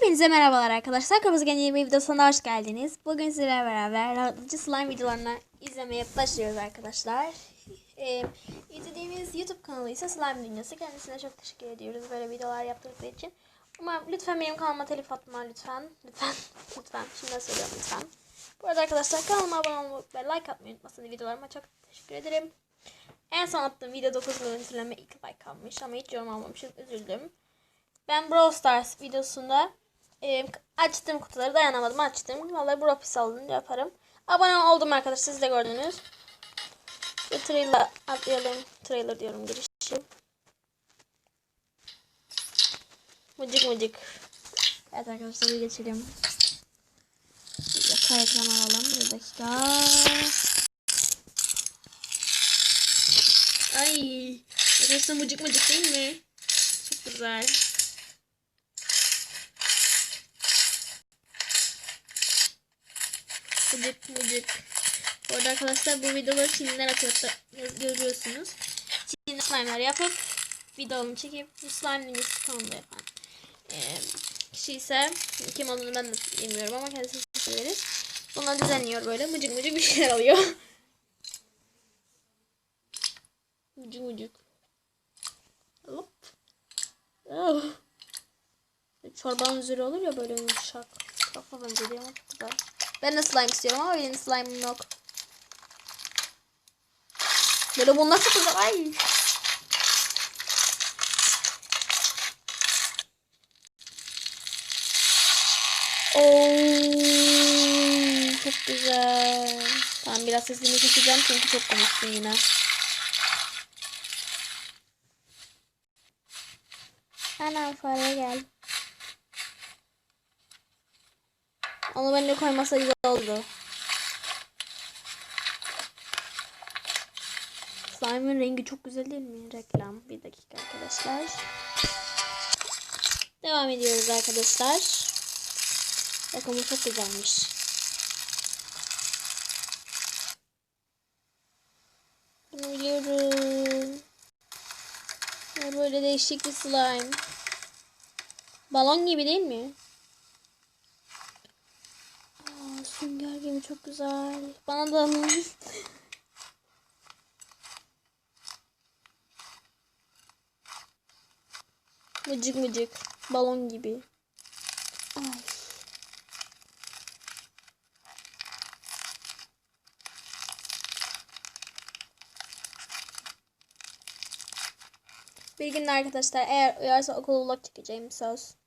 Hepinize merhabalar arkadaşlar. Kırmızı Genç yeni bir videosuna hoş geldiniz. Bugün sizlerle beraber rahatlatıcı slime videolarını izlemeye başlıyoruz arkadaşlar. Ee, izlediğimiz YouTube kanalı ise Slime Dünyası. Kendisine çok teşekkür ediyoruz böyle videolar yaptırdığı için. Ama lütfen benim kanalıma telif atma lütfen. Lütfen. lütfen. Şimdi söylüyorum lütfen. Bu arada arkadaşlar kanalıma abone olmayı ve like atmayı unutmasın videolarıma çok teşekkür ederim. En son attığım video 9 görüntüleme 2 like kalmış ama hiç yorum almamışım. Üzüldüm. Ben Brawl Stars videosunda e, açtığım kutuları dayanamadım açtım. Vallahi Bropis alınca yaparım. Abone oldum arkadaşlar siz de gördünüz. Şu trailer atlayalım. Trailer diyorum girişi. Mıcık mıcık. Evet arkadaşlar bir geçelim. Dakika ekran alalım. Bir dakika. Ay. Arkadaşlar mıcık mıcık değil mi? Çok güzel. Mıcık. Bu arada arkadaşlar bu videoları Çinliler atıyor görüyorsunuz. Çinli slime'lar yapıp videomu çekip bu slime kanalda yapan ee, kişi ise kim olduğunu ben de bilmiyorum ama kendisini severiz. Bunlar düzenliyor böyle mıcık mıcık bir şeyler alıyor. mıcık mıcık. Hop. Oh. Çorbanın üzeri olur ya böyle yumuşak. Da bence diye ama güzel. Ben de slime istiyorum ama benim slime'ım yok. Böyle bunlar çok güzel. Ay. Oo, çok güzel. Tamam biraz sesini keseceğim çünkü çok konuştun yine. Anam fare gel. Onu benimle koymasa güzel oldu. Slime'ın rengi çok güzel değil mi? Reklam. Bir dakika arkadaşlar. Devam ediyoruz arkadaşlar. Bakın bu çok güzelmiş. Bunu biliyorum. Böyle değişik bir slime. Balon gibi değil mi? Aa, sünger gibi çok güzel. Bana da alın. Mıcık mıcık. Balon gibi. Ay. Bir gün arkadaşlar eğer uyarsa okul vlog çekeceğim söz. “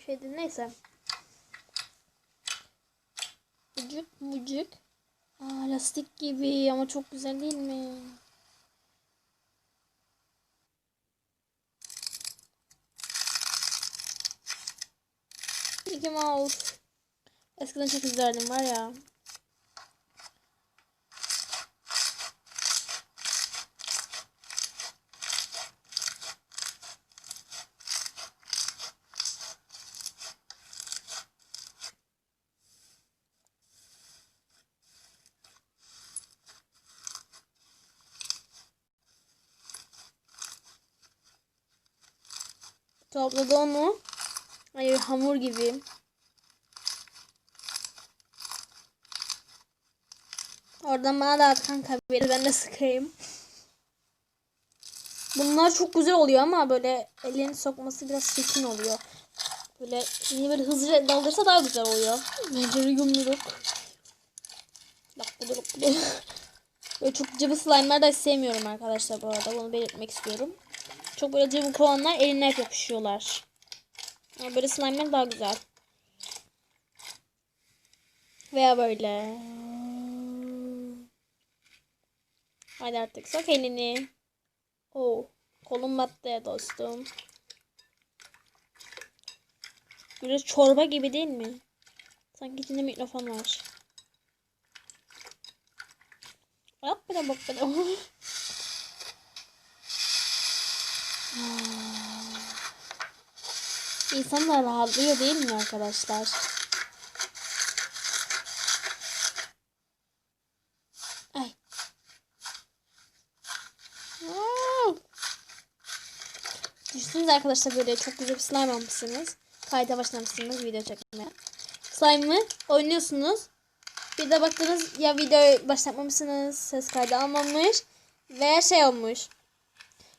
bir şeydi neyse. Mucuk mucuk. Aa, lastik gibi ama çok güzel değil mi? Mickey Mouse. Eskiden çok izlerdim var ya. Topladı onu. Hayır hamur gibi. Oradan bana da at kanka bir ben de sıkayım. Bunlar çok güzel oluyor ama böyle elini sokması biraz çirkin oluyor. Böyle yine böyle hızlı daldırsa daha güzel oluyor. Bence yumruk. Bak bu da. Böyle çok cıvı slime'lar da sevmiyorum arkadaşlar bu arada. Bunu belirtmek istiyorum. Çok böyle cıvık olanlar eline hep yapışıyorlar. Ama böyle slime'lar daha güzel. Veya böyle. Hadi artık sok elini. Oo, kolum battı dostum. Böyle çorba gibi değil mi? Sanki içinde mikrofon var. Yap bir de bak bir de. İnsan da rahatlıyor değil mi arkadaşlar? Ay. Wow. Düşünsenize arkadaşlar böyle çok güzel bir slime almışsınız. Kayda başlamışsınız video çekmeye. Slime'ı oynuyorsunuz. Bir de baktınız ya video başlatmamışsınız. Ses kaydı almamış. Veya şey olmuş.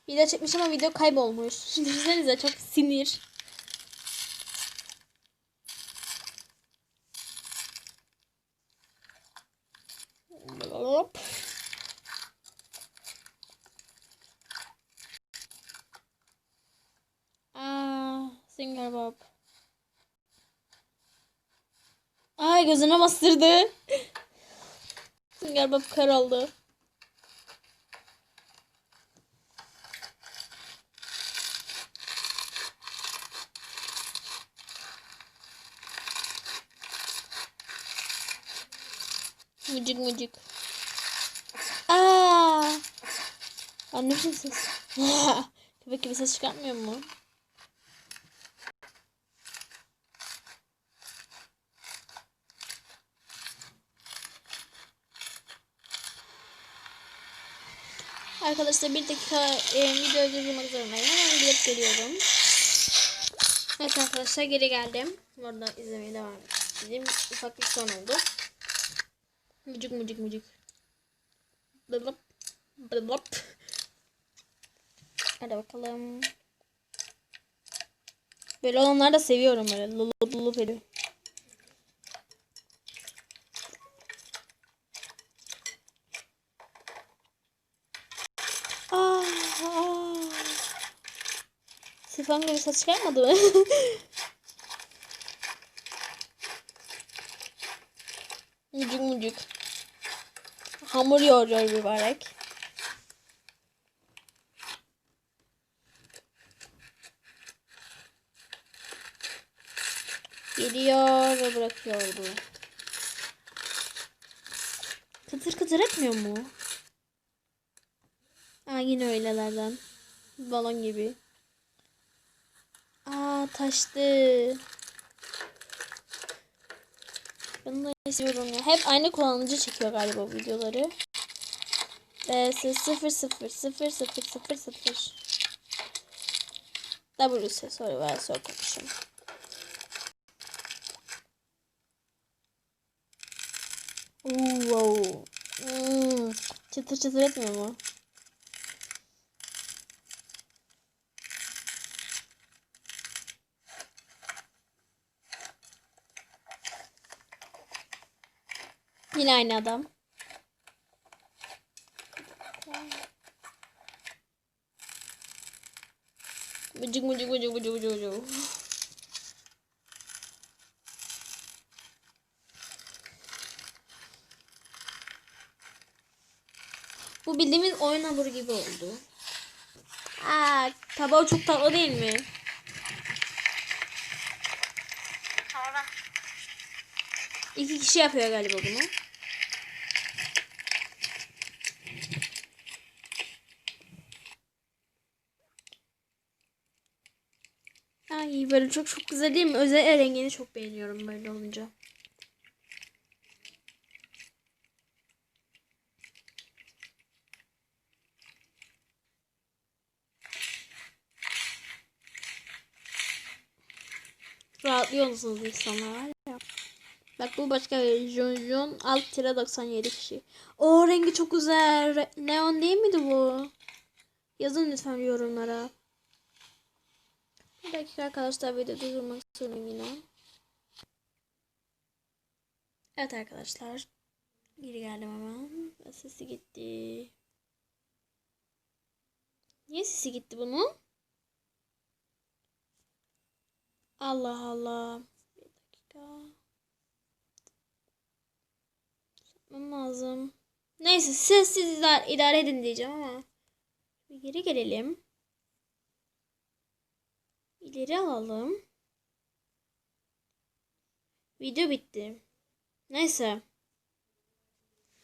Video çekmiş ama video kaybolmuş. Düşünsenize çok sinir. Hop. Aa, Bob. Ay gözüne bastırdı. Bob kör oldu. Mucuk mucuk. Aa! Anne bir ses. Köpek gibi ses çıkartmıyor mu? Arkadaşlar bir dakika e, video durdurmak zorundayım. Hemen gidip geliyorum. Evet arkadaşlar geri geldim. Burada izlemeye devam edeyim. Ufak bir son oldu. Mucuk mucuk mucuk. Blıp blıp. Hadi bakalım. Böyle olanları da seviyorum böyle. Lulup lulup ediyor. Aa, aa. Sifon gibi ses çıkarmadı mı? mucuk mucuk. Hamur yoğuruyor mübarek. Geliyor ve bırakıyordu. Kıtır kıtır etmiyor mu? Aa yine öylelerden. Balon gibi. Taştı. Ben de istiyorum ya. Hep aynı kullanıcı çekiyor galiba videoları. BS 0 0 0 0 0 0 WS konuşum. Oo, wow. Hmm, çıtır çıtır etmiyor mu? Yine aynı adam. Bıcık bıcık bıcık bıcık bıcık bıcık. Bu bildiğimiz oyun hamuru gibi oldu. Aa, tabağı çok tatlı değil mi? İki kişi yapıyor galiba bunu. Ay böyle çok çok güzel değil mi? Özel rengini çok beğeniyorum böyle olunca. Rahatlıyor musunuz insanlar? Bak bu başka bir Jun Jun alt tire 97 kişi. O rengi çok güzel. Neon değil miydi bu? Yazın lütfen yorumlara. Bir dakika arkadaşlar video durdurmak istiyorum yine. Evet arkadaşlar. Geri geldim hemen. Sesi gitti. Niye sesi gitti bunun? Allah Allah. Bir dakika. Yapmam lazım. Neyse siz siz idare, idare edin diyeceğim ama. Geri gelelim. İleri alalım. Video bitti. Neyse.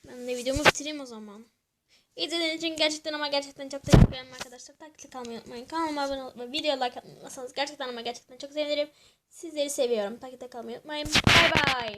Ben de videomu bitireyim o zaman. İzlediğiniz için gerçekten ama gerçekten çok teşekkür ederim arkadaşlar. Takipte kalmayı unutmayın. Kanalıma abone olup video like atmayı unutmazsanız gerçekten ama gerçekten çok sevinirim. Sizleri seviyorum. Takipte kalmayı unutmayın. Bay bay.